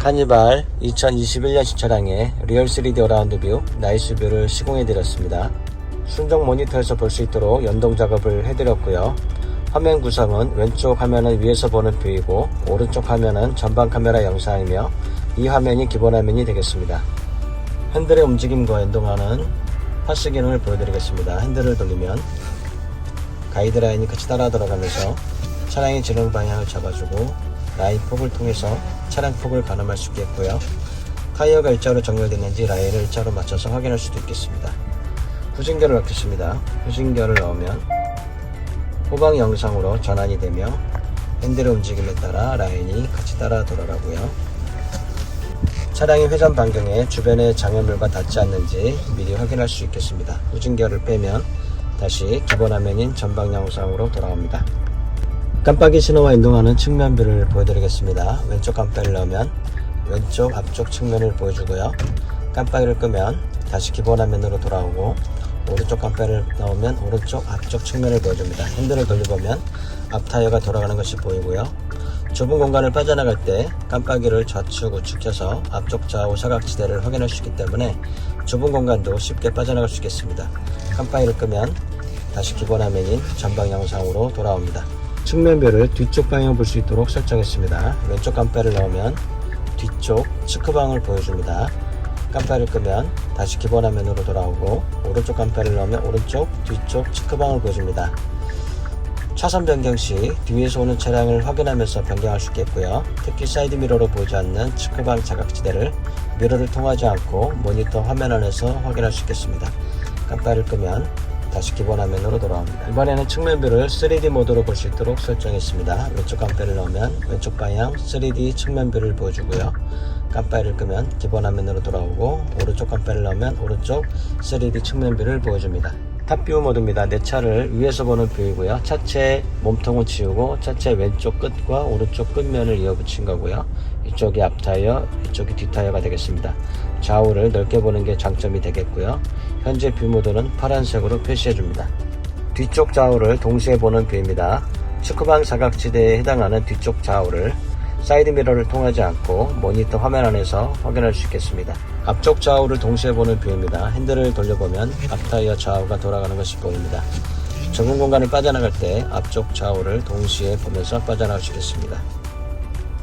카니발 2021년식 차량의 리얼 3D 어라운드 뷰 나이스 뷰를 시공해 드렸습니다. 순정 모니터에서 볼 수 있도록 연동 작업을 해드렸고요. 화면 구성은 왼쪽 화면은 위에서 보는 뷰이고 오른쪽 화면은 전방 카메라 영상이며 이 화면이 기본 화면이 되겠습니다. 핸들의 움직임과 연동하는 파스 기능을 보여드리겠습니다. 핸들을 돌리면 가이드라인이 같이 따라 들어가면서 차량의 진행 방향을 잡아주고 라인 폭을 통해서 차량 폭을 가늠할 수 있겠고요. 타이어가 일자로 정렬되는지 라인을 일자로 맞춰서 확인할 수도 있겠습니다. 후진결을 넣겠습니다. 후진결을 넣으면 후방 영상으로 전환이 되며 핸들의 움직임에 따라 라인이 같이 따라 돌아가고요. 차량의 회전 반경에 주변의 장애물과 닿지 않는지 미리 확인할 수 있겠습니다. 후진결을 빼면 다시 기본 화면인 전방 영상으로 돌아옵니다. 깜빡이 신호와 연동하는 측면뷰를 보여드리겠습니다. 왼쪽 깜빡이를 넣으면 왼쪽 앞쪽 측면을 보여주고요. 깜빡이를 끄면 다시 기본 화면으로 돌아오고 오른쪽 깜빡이를 넣으면 오른쪽 앞쪽 측면을 보여줍니다. 핸들을 돌려보면 앞 타이어가 돌아가는 것이 보이고요. 좁은 공간을 빠져나갈 때 깜빡이를 좌측 우측 켜서 앞쪽 좌우 사각지대를 확인할 수 있기 때문에 좁은 공간도 쉽게 빠져나갈 수 있겠습니다. 깜빡이를 끄면 다시 기본 화면인 전방 영상으로 돌아옵니다. 측면별을 뒤쪽 방향 볼 수 있도록 설정했습니다. 왼쪽 깜빡이를 넣으면 뒤쪽 측후방을 보여줍니다. 깜빡이를 끄면 다시 기본 화면으로 돌아오고 오른쪽 깜빡이를 넣으면 오른쪽 뒤쪽 측후방을 보여줍니다. 차선 변경 시 뒤에서 오는 차량을 확인하면서 변경할 수 있겠고요. 특히 사이드 미러로 보이지 않는 측후방 자각지대를 미러를 통하지 않고 모니터 화면 안에서 확인할 수 있겠습니다. 깜빡이를 끄면 다시 기본 화면으로 돌아옵니다. 이번에는 측면뷰를 3D 모드로 볼 수 있도록 설정했습니다. 왼쪽 깜빡이를 넣으면 왼쪽 방향 3D 측면뷰를 보여주고요. 깜빡이를 끄면 기본 화면으로 돌아오고 오른쪽 깜빡이를 넣으면 오른쪽 3D 측면뷰를 보여줍니다. 탑뷰 모드입니다. 내 차를 위에서 보는 뷰이고요. 차체 몸통을 치우고 차체 왼쪽 끝과 오른쪽 끝면을 이어붙인 거고요. 이쪽이 앞 타이어, 이쪽이 뒷 타이어가 되겠습니다. 좌우를 넓게 보는 게 장점이 되겠고요. 현재 뷰 모드는 파란색으로 표시해 줍니다. 뒤쪽 좌우를 동시에 보는 뷰입니다. 측후방 사각지대에 해당하는 뒤쪽 좌우를 사이드 미러를 통하지 않고 모니터 화면 안에서 확인할 수 있겠습니다. 앞쪽 좌우를 동시에 보는 뷰입니다. 핸들을 돌려보면 앞타이어 좌우가 돌아가는 것이 보입니다. 좁은 공간을 빠져나갈 때 앞쪽 좌우를 동시에 보면서 빠져나갈 수 있겠습니다.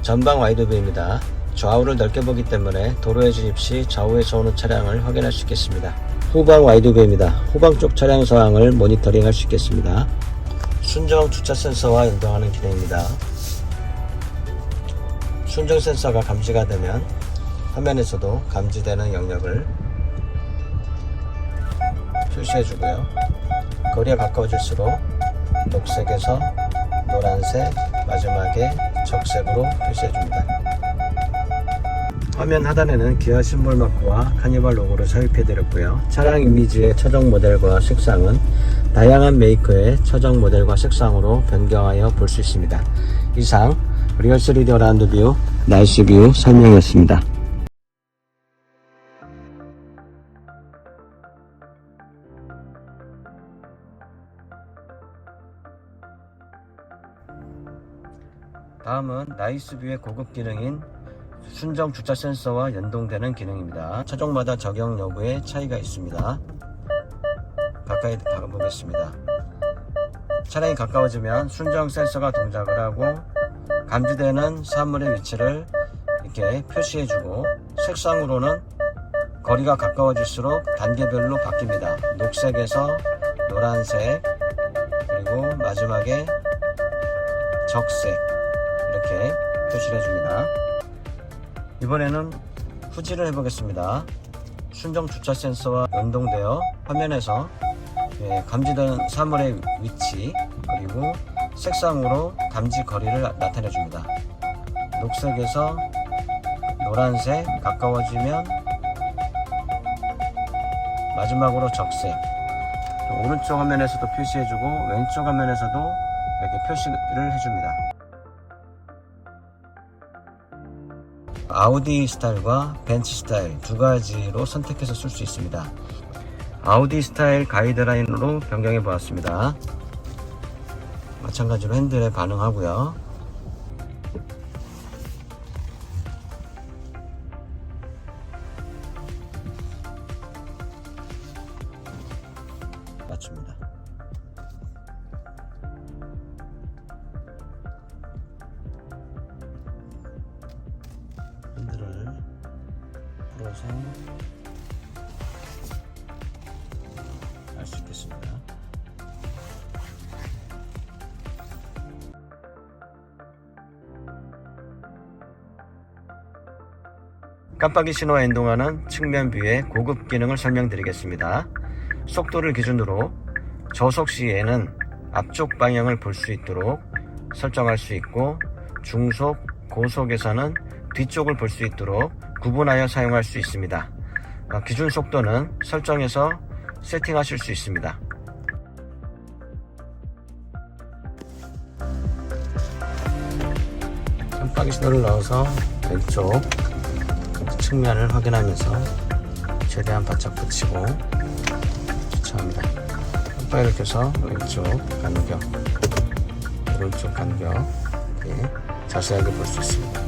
전방 와이드 뷰입니다. 좌우를 넓게 보기 때문에 도로에 진입 시 좌우에서 오는 차량을 확인할 수 있겠습니다. 후방 와이드 뷰입니다. 후방 쪽 차량 상황을 모니터링 할 수 있겠습니다. 순정 주차 센서와 연동하는 기능입니다. 순정 센서가 감지가 되면 화면에서도 감지되는 영역을 표시해 주고요. 거리가 가까워질수록 녹색에서 노란색, 마지막에 적색으로 표시해 줍니다. 화면 하단에는 기아 심볼 마크와 카니발 로고를 삽입해 드렸고요. 차량 이미지의 차종 모델과 색상은 다양한 메이커의 차종 모델과 색상으로 변경하여 볼 수 있습니다. 이상 리얼 3D 어라운드 뷰 날씨 뷰 설명이었습니다. 다음은 나이스뷰의 고급 기능인 순정 주차 센서와 연동되는 기능입니다. 차종마다 적용 여부에 차이가 있습니다. 가까이 가보겠습니다. 차량이 가까워지면 순정 센서가 동작을 하고 감지되는 사물의 위치를 이렇게 표시해주고 색상으로는 거리가 가까워질수록 단계별로 바뀝니다. 녹색에서 노란색 그리고 마지막에 적색 이렇게 표시를 해줍니다. 이번에는 후지를 해보겠습니다. 순정 주차 센서와 연동되어 화면에서 예, 감지되는 사물의 위치 그리고 색상으로 감지 거리를 나- 나타내 줍니다. 녹색에서 노란색 가까워지면 마지막으로 적색 오른쪽 화면에서도 표시해주고 왼쪽 화면에서도 이렇게 표시를 해줍니다. 아우디 스타일과 벤츠 스타일 두 가지로 선택해서 쓸 수 있습니다. 아우디 스타일 가이드라인으로 변경해 보았습니다. 마찬가지로 핸들에 반응하고요. 맞춥니다. 핸들을 풀어서 알 수 있겠습니다. 깜빡이 신호와 연동하는 측면 뷰의 고급 기능을 설명드리겠습니다. 속도를 기준으로 저속 시에는 앞쪽 방향을 볼 수 있도록 설정할 수 있고 중속, 고속에서는 뒤쪽을 볼 수 있도록 구분하여 사용할 수 있습니다. 어, 기준 속도는 설정해서 세팅하실 수 있습니다. 깜빡이 신호를 넣어서 왼쪽 측면을 확인하면서 최대한 바짝 붙이고 주차합니다. 깜빡이를 켜서 왼쪽 간격, 오른쪽 간격 이렇게 자세하게 볼 수 있습니다.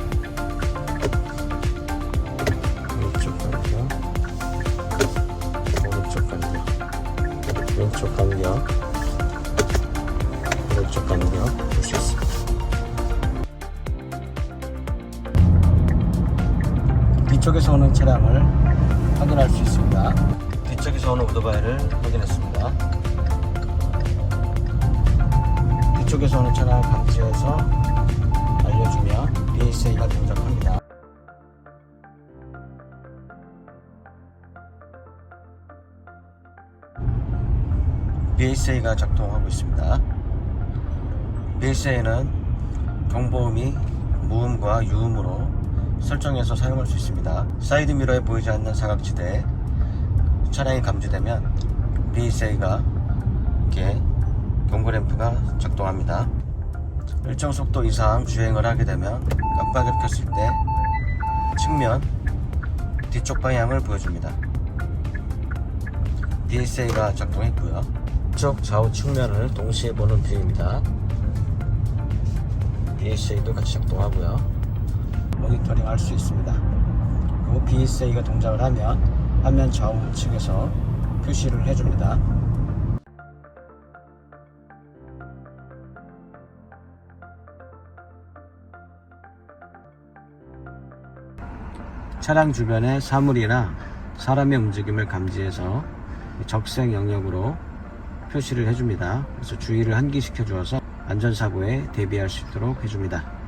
뒤쪽에서 오는 차량을 확인할 수 있습니다. 뒤쪽에서 오는 오토바이를 확인했습니다. 뒤쪽에서 오는 차량을 감지해서 알려주며 BSA가 동작합니다. BSA가 작동하고 있습니다. BSA는 경보음이 무음과 유음으로 설정해서 사용할 수 있습니다. 사이드 미러에 보이지 않는 사각지대에 차량이 감지되면 BSA가 이렇게 경고 램프가 작동합니다. 일정 속도 이상 주행을 하게 되면 깜빡이를 켰을 때 측면 뒤쪽 방향을 보여줍니다. BSA가 작동했고요. 쪽 좌우 측면을 동시에 보는 뷰입니다. BSA도 같이 작동하고요. 모니터링 할 수 있습니다. 그리고 BSA가 동작을 하면 화면 좌우측에서 표시를 해줍니다. 차량 주변의 사물이나 사람의 움직임을 감지해서 적색 영역으로 표시를 해줍니다. 그래서 주의를 환기시켜 주어서 안전사고에 대비할 수 있도록 해줍니다.